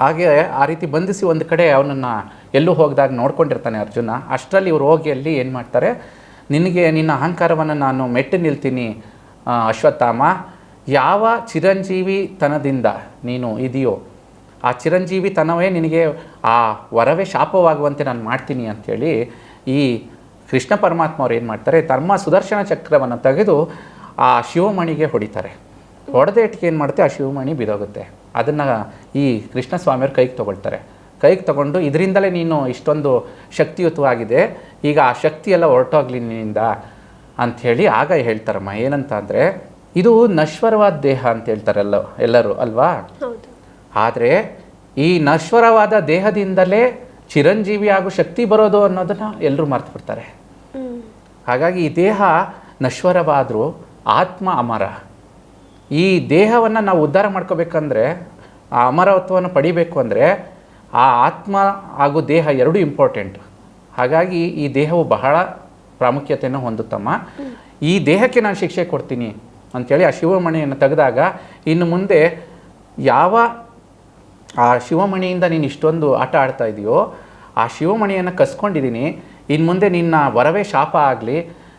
[SPEAKER 2] ಹಾಗೆ ಆ ರೀತಿ ಬಂಧಿಸಿ ಒಂದು ಕಡೆ ಅವನನ್ನು ಎಲ್ಲೂ ಹೋಗಿದಾಗ ನೋಡ್ಕೊಂಡಿರ್ತಾನೆ ಅರ್ಜುನ. ಅಷ್ಟರಲ್ಲಿ ಇವ್ರು ಹೋಗಿ ಅಲ್ಲಿ ಏನು ಮಾಡ್ತಾರೆ? ನಿನಗೆ ನಿನ್ನ ಅಹಂಕಾರವನ್ನು ನಾನು ಮೆಟ್ಟು ನಿಲ್ತೀನಿ ಅಶ್ವತ್ಥಾಮ. ಯಾವ ಚಿರಂಜೀವಿತನದಿಂದ ನೀನು ಇದೆಯೋ, ಆ ಚಿರಂಜೀವಿತನವೇ ನಿನಗೆ ಆ ವರವೇ ಶಾಪವಾಗುವಂತೆ ನಾನು ಮಾಡ್ತೀನಿ ಅಂಥೇಳಿ ಈ ಕೃಷ್ಣ ಪರಮಾತ್ಮ ಅವ್ರು ಏನು ಮಾಡ್ತಾರೆ ತಮ್ಮ ಸುದರ್ಶನ ಚಕ್ರವನ್ನು ತೆಗೆದು ಆ ಶಿವಮಣಿಗೆ ಹೊಡಿತಾರೆ. ಹೊಡೆದೇಟಿಗೆ ಏನು ಮಾಡುತ್ತೆ, ಆ ಶಿವಮಣಿ ಬಿದೋಗುತ್ತೆ. ಅದನ್ನು ಈ ಕೃಷ್ಣ ಸ್ವಾಮಿಯವ್ರು ಕೈಗೆ ತೊಗೊಳ್ತಾರೆ. ಕೈಗೆ ತಗೊಂಡು ಇದರಿಂದಲೇ ನೀನು ಇಷ್ಟೊಂದು ಶಕ್ತಿಯುತವಾಗಿದೆ. ಈಗ ಆ ಶಕ್ತಿಯೆಲ್ಲ ಹೊರಟೋಗ್ಲಿ ನಿನ್ನಿಂದ ಅಂಥೇಳಿ ಆಗ ಹೇಳ್ತಾರಮ್ಮ ಏನಂತ ಅಂದರೆ ಇದು ನಶ್ವರವಾದ ದೇಹ ಅಂತ ಹೇಳ್ತಾರಲ್ಲ ಎಲ್ಲರೂ ಅಲ್ವಾ? ಆದರೆ ಈ ನಶ್ವರವಾದ ದೇಹದಿಂದಲೇ ಚಿರಂಜೀವಿ ಹಾಗೂ ಶಕ್ತಿ ಬರೋದು ಅನ್ನೋದನ್ನು ಎಲ್ಲರೂ ಮರ್ತು ಬಿಡ್ತಾರೆ. ಹಾಗಾಗಿ ಈ ದೇಹ ನಶ್ವರವಾದರೂ ಆತ್ಮ ಅಮರ. ಈ ದೇಹವನ್ನು ನಾವು ಉದ್ಧಾರ ಮಾಡ್ಕೋಬೇಕಂದ್ರೆ ಆ ಅಮರತ್ವವನ್ನು ಪಡಿಬೇಕು ಅಂದರೆ ಆ ಆತ್ಮ ಹಾಗೂ ದೇಹ ಎರಡೂ ಇಂಪಾರ್ಟೆಂಟ್ ಹಾಗಾಗಿ ಈ ದೇಹವು ಬಹಳ ಪ್ರಾಮುಖ್ಯತೆಯನ್ನು ಹೊಂದುತ್ತಮ್ಮ. ಈ ದೇಹಕ್ಕೆ ನಾನು ಶಿಕ್ಷೆ ಕೊಡ್ತೀನಿ ಅಂಥೇಳಿ ಆ ಶಿವಮಣಿಯನ್ನು ತೆಗೆದಾಗ ಇನ್ನು ಮುಂದೆ ಯಾವ ಆ ಶಿವಮಣಿಯಿಂದ ನೀನು ಇಷ್ಟೊಂದು ಆಟ ಆಡ್ತಾ ಇದೆಯೋ, ಆ ಶಿವಮಣಿಯನ್ನು ಕಸ್ಕೊಂಡಿದ್ದೀನಿ. ಇನ್ನು ಮುಂದೆ ನಿನ್ನ ವರವೇ ಶಾಪ ಆಗಲಿ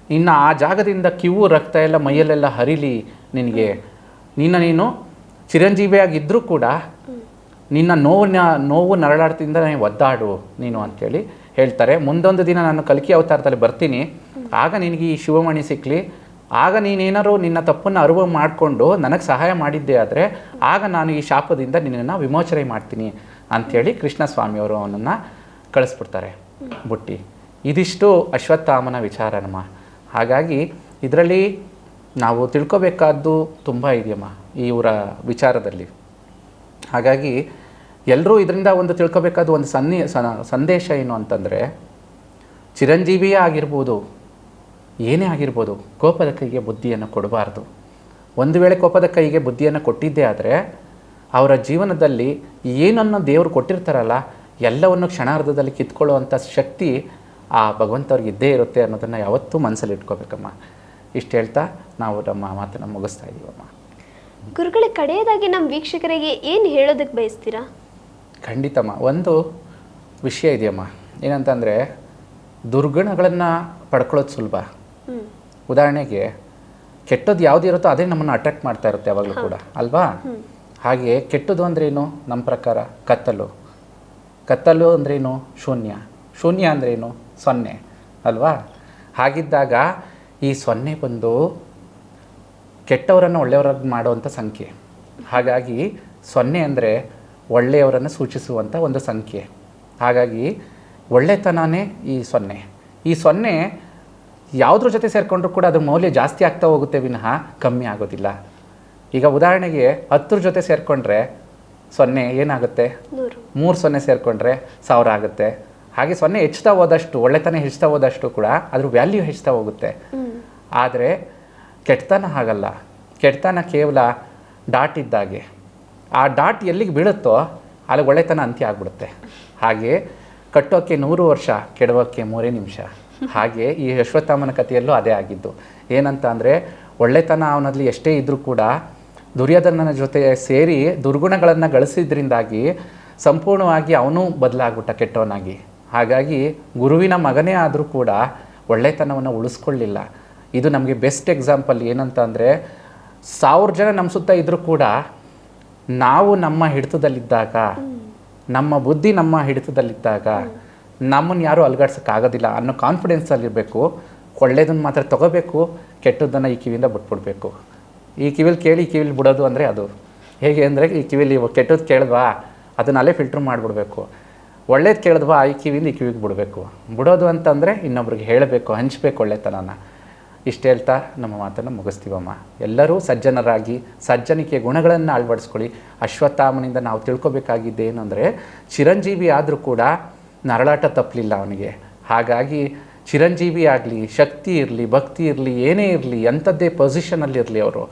[SPEAKER 2] ನಿನ್ನ ಆ ಜಾಗದಿಂದ ಕಿವು, ರಕ್ತ ಎಲ್ಲ ಮೈಯಲ್ಲೆಲ್ಲ ಹರಿಲಿ ನಿನಗೆ. ನಿನ್ನ ನೀನು ಚಿರಂಜೀವಿಯಾಗಿದ್ದರೂ ಕೂಡ ನಿನ್ನ ನೋವಿನ, ನೋವು ನರಳಾಡ್ತಿಂದ ನನಗೆ ಒದ್ದಾಡು ನೀನು ಅಂಥೇಳಿ ಹೇಳ್ತಾರೆ. ಮುಂದೊಂದು ದಿನ ನಾನು ಕಲ್ಕಿ ಅವತಾರದಲ್ಲಿ ಬರ್ತೀನಿ. ಆಗ ನಿನಗೆ ಈ ಶಿವಮಣಿ ಸಿಕ್ಕಲಿ ಆಗ ನೀನೇನಾದ್ರು ನಿನ್ನ ತಪ್ಪನ್ನು ಅರಿವು ಮಾಡಿಕೊಂಡು ನನಗೆ ಸಹಾಯ ಮಾಡಿದ್ದೆ ಆದರೆ ಆಗ ನಾನು ಈ ಶಾಪದಿಂದ ನಿನ್ನನ್ನು ವಿಮೋಚನೆ ಮಾಡ್ತೀನಿ ಅಂಥೇಳಿ ಕೃಷ್ಣ ಸ್ವಾಮಿಯವರು ಅವನನ್ನು ಕಳಿಸ್ಬಿಡ್ತಾರೆ ಬುಟ್ಟಿ. ಇದಿಷ್ಟು ಅಶ್ವತ್ಥಾಮನ ವಿಚಾರನಮ್ಮ ಹಾಗಾಗಿ ಇದರಲ್ಲಿ ನಾವು ತಿಳ್ಕೊಬೇಕಾದ್ದು ತುಂಬ ಇದೆಯಮ್ಮ ಇವರ ವಿಚಾರದಲ್ಲಿ. ಹಾಗಾಗಿ ಎಲ್ಲರೂ ಇದರಿಂದ ಒಂದು ತಿಳ್ಕೋಬೇಕಾದ ಒಂದು ಸನ್ನಿ ಸಂದೇಶ ಏನು ಅಂತಂದರೆ, ಚಿರಂಜೀವಿಯೇ ಆಗಿರ್ಬೋದು, ಏನೇ ಆಗಿರ್ಬೋದು, ಕೋಪದ ಕೈಗೆ ಬುದ್ಧಿಯನ್ನು ಕೊಡಬಾರ್ದು. ಒಂದು ವೇಳೆ ಕೋಪದ ಕೈಗೆ ಬುದ್ಧಿಯನ್ನು ಕೊಟ್ಟಿದ್ದೇ ಆದರೆ, ಅವರ ಜೀವನದಲ್ಲಿ ಏನನ್ನು ದೇವರು ಕೊಟ್ಟಿರ್ತಾರಲ್ಲ, ಎಲ್ಲವನ್ನು ಕ್ಷಣಾರ್ಧದಲ್ಲಿ ಕಿತ್ಕೊಳ್ಳುವಂಥ ಶಕ್ತಿ ಆ ಭಗವಂತವ್ರಿಗೆ ಇದ್ದೇ ಇರುತ್ತೆ ಅನ್ನೋದನ್ನು ಯಾವತ್ತೂ ಮನಸ್ಸಲ್ಲಿ ಇಟ್ಕೋಬೇಕಮ್ಮ. ಇಷ್ಟು ಹೇಳ್ತಾ ನಾವು ನಮ್ಮ ಮಾತನ್ನು ಮುಗಿಸ್ತಾ ಇದ್ದೀವಮ್ಮ
[SPEAKER 1] ಗುರುಗಳ, ಕಡೆಯದಾಗಿ ನಮ್ಮ ವೀಕ್ಷಕರಿಗೆ ಏನು ಹೇಳೋದಕ್ಕೆ ಬಯಸ್ತೀರಾ?
[SPEAKER 2] ಖಂಡಿತಮ್ಮ. ಒಂದು ವಿಷಯ ಇದೆಯಮ್ಮ. ಏನಂತಂದರೆ ದುರ್ಗುಣಗಳನ್ನು ಪಡ್ಕೊಳ್ಳೋದು ಸುಲಭ. ಉದಾಹರಣೆಗೆ ಕೆಟ್ಟದ್ದು ಯಾವ್ದು ಇರುತ್ತೋ ಅದೇ ನಮ್ಮನ್ನು ಅಟ್ರಾಕ್ಟ್ ಮಾಡ್ತಾ ಇರುತ್ತೆ ಯಾವಾಗಲೂ ಕೂಡ. ಅಲ್ವಾ? ಹಾಗೆ ಕೆಟ್ಟದ್ದು ಅಂದ್ರೇನು ನಮ್ಮ ಪ್ರಕಾರ ಕತ್ತಲು. ಕತ್ತಲು ಅಂದ್ರೇನು ಶೂನ್ಯ. ಶೂನ್ಯ ಅಂದ್ರೇನು ಸೊನ್ನೆ. ಅಲ್ವಾ? ಹಾಗಿದ್ದಾಗ ಈ ಸೊನ್ನೆ ಬಂದು ಕೆಟ್ಟವರನ್ನು ಒಳ್ಳೆಯವರಾಗಿ ಮಾಡುವಂಥ ಸಂಖ್ಯೆ. ಹಾಗಾಗಿ ಸೊನ್ನೆ ಅಂದರೆ ಒಳ್ಳೆಯವರನ್ನು ಸೂಚಿಸುವಂಥ ಒಂದು ಸಂಖ್ಯೆ. ಹಾಗಾಗಿ ಒಳ್ಳೆತನನೇ ಈ ಸೊನ್ನೆ. ಈ ಸೊನ್ನೆ ಯಾವುದ್ರ ಜೊತೆ ಸೇರಿಕೊಂಡ್ರೂ ಕೂಡ ಅದ್ರ ಮೌಲ್ಯ ಜಾಸ್ತಿ ಆಗ್ತಾ ಹೋಗುತ್ತೆ ವಿನಃ ಕಮ್ಮಿ ಆಗೋದಿಲ್ಲ. ಈಗ ಉದಾಹರಣೆಗೆ ಹತ್ತರ ಜೊತೆ ಸೇರಿಕೊಂಡ್ರೆ ಸೊನ್ನೆ ಏನಾಗುತ್ತೆ? ಮೂರು ಸೊನ್ನೆ ಸೇರಿಕೊಂಡ್ರೆ ಸಾವಿರ ಆಗುತ್ತೆ. ಹಾಗೆ ಸೊನ್ನೆ ಹೆಚ್ಚುತ್ತಾ ಹೋದಷ್ಟು ಒಳ್ಳೆತನ ಹೆಚ್ಚುತ್ತಾ ಹೋದಷ್ಟು ಕೂಡ ಅದ್ರ ವ್ಯಾಲ್ಯೂ ಹೆಚ್ಚುತ್ತಾ ಹೋಗುತ್ತೆ. ಆದರೆ ಕೆಟ್ಟತನ ಹಾಗಲ್ಲ. ಕೆಟ್ಟತನ ಕೇವಲ ಡಾಟ್ ಇದ್ದಾಗೆ. ಆ ಡಾಟ್ ಎಲ್ಲಿಗೆ ಬೀಳುತ್ತೋ ಅಲ್ಲಿ ಒಳ್ಳೆತನ ಅಂತ್ಯ ಆಗ್ಬಿಡುತ್ತೆ. ಹಾಗೆ ಕಟ್ಟೋಕ್ಕೆ ನೂರು ವರ್ಷ ಕೆಡವೋಕ್ಕೆ ಮೂರೇ ನಿಮಿಷ. ಹಾಗೆ ಈ ಅಶ್ವತ್ಥಾಮನ ಕಥೆಯಲ್ಲೂ ಅದೇ ಆಗಿದ್ದು. ಏನಂತ ಅಂದರೆ ಒಳ್ಳೆತನ ಅವನಲ್ಲಿ ಎಷ್ಟೇ ಇದ್ದರೂ ಕೂಡ ದುರ್ಯೋಧನನ ಜೊತೆ ಸೇರಿ ದುರ್ಗುಣಗಳನ್ನು ಗಳಿಸಿದ್ರಿಂದಾಗಿ ಸಂಪೂರ್ಣವಾಗಿ ಅವನು ಬದಲಾಗ್ಬಿಟ್ಟ ಕೆಟ್ಟವನಾಗಿ. ಹಾಗಾಗಿ ಗುರುವಿನ ಮಗನೇ ಆದರೂ ಕೂಡ ಒಳ್ಳೆತನವನ್ನು ಉಳಿಸ್ಕೊಳ್ಳಿಲ್ಲ. ಇದು ನಮಗೆ ಬೆಸ್ಟ್ ಎಕ್ಸಾಂಪಲ್ ಏನಂತ ಅಂದರೆ ಸಾವಿರ ಜನ ನಮ್ಮ ಸುತ್ತ ಇದ್ದರೂ ಕೂಡ ನಾವು ನಮ್ಮ ಹಿಡಿತದಲ್ಲಿದ್ದಾಗ, ನಮ್ಮ ಬುದ್ಧಿ ನಮ್ಮ ಹಿಡಿತದಲ್ಲಿದ್ದಾಗ, ನಮ್ಮನ್ನು ಯಾರೂ ಅಲ್ಗಾಡ್ಸೋಕ್ಕಾಗೋದಿಲ್ಲ ಅನ್ನೋ ಕಾನ್ಫಿಡೆನ್ಸಲ್ಲಿರಬೇಕು ಒಳ್ಳೇದನ್ನು ಮಾತ್ರ ತಗೋಬೇಕು, ಕೆಟ್ಟದ್ದನ್ನು ಈ ಕಿವಿಯಿಂದ ಬಿಟ್ಬಿಡ್ಬೇಕು. ಈ ಕಿವಿಲಿ ಕೇಳಿ, ಈ ಕಿವಿಲಿ ಬಿಡೋದು ಅಂದರೆ ಅದು. ಹೇಗೆ ಅಂದರೆ, ಈ ಕಿವಿಲಿ ಕೆಟ್ಟದ್ದು ಕೇಳಿದ್ವಾ ಅದನ್ನ ಅಲ್ಲೇ ಫಿಲ್ಟ್ರ್ ಮಾಡಿಬಿಡ್ಬೇಕು. ಒಳ್ಳೇದು ಕೇಳಿದ್ವಾ, ಈ ಕಿವಿಯಿಂದ ಈ ಕಿವಿಗೆ ಬಿಡಬೇಕು. ಬಿಡೋದು ಅಂತಂದರೆ ಇನ್ನೊಬ್ರಿಗೆ ಹೇಳಬೇಕು, ಹಂಚಬೇಕು ಒಳ್ಳೆತನನ. ಇಷ್ಟು ಹೇಳ್ತಾ ನಮ್ಮ ಮಾತನ್ನು ಮುಗಿಸ್ತೀವಮ್ಮ. ಎಲ್ಲರೂ ಸಜ್ಜನರಾಗಿ ಸಜ್ಜನಿಕೆ ಗುಣಗಳನ್ನು ಅಳವಡಿಸ್ಕೊಳ್ಳಿ. ಅಶ್ವತ್ಥಾಮನಿಂದ ನಾವು ತಿಳ್ಕೊಬೇಕಾಗಿದ್ದು ಏನು ಅಂದರೆ ಚಿರಂಜೀವಿ ಆದರೂ ಕೂಡ ನರಳಾಟ ತಪ್ಪಲಿಲ್ಲ ಅವನಿಗೆ. ಹಾಗಾಗಿ ಚಿರಂಜೀವಿ ಆಗಲಿ, ಶಕ್ತಿ ಇರಲಿ, ಭಕ್ತಿ ಇರಲಿ, ಏನೇ ಇರಲಿ, ಎಂಥದ್ದೇ ಪೊಸಿಷನಲ್ಲಿರಲಿ ಅವರು.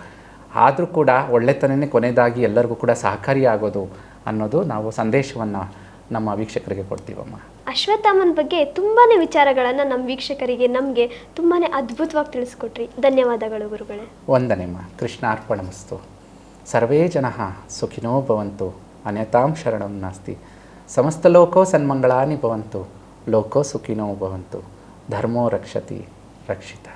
[SPEAKER 2] ಆದರೂ ಕೂಡ ಒಳ್ಳೆತನನೇ ಕೊನೆಯದಾಗಿ ಎಲ್ಲರಿಗೂ ಕೂಡ ಸಹಕಾರಿಯಾಗೋದು ಅನ್ನೋದು ನಾವು ಸಂದೇಶವನ್ನು ನಮ್ಮ ವೀಕ್ಷಕರಿಗೆ ಕೊಡ್ತೀವಮ್ಮ.
[SPEAKER 1] ಅಶ್ವತ್ಥಾಮನ ಬಗ್ಗೆ ತುಂಬಾ ವಿಚಾರಗಳನ್ನು ನಮ್ಮ ವೀಕ್ಷಕರಿಗೆ, ನಮಗೆ ತುಂಬಾ ಅದ್ಭುತವಾಗಿ ತಿಳಿಸ್ಕೊಟ್ರಿ. ಧನ್ಯವಾದಗಳು ಗುರುಗಳೇ.
[SPEAKER 2] ವಂದನೆಮ್ಮ ಕೃಷ್ಣಾರ್ಪಣಮಸ್ತು ಸರ್ವೇ ಜನ ಸುಖಿನೋ ಭವಂತು. ಅನ್ಯತಾಂ ಶರಣಂ ನಾಸ್ತಿ. ಸಮಸ್ತ ಲೋಕೋ ಸನ್ಮಂಗಳಾನಿ ಭವಂತು. ಲೋಕೋ ಸುಖಿನೋ ಭವಂತು. ಧರ್ಮೋ ರಕ್ಷತಿ ರಕ್ಷಿತ.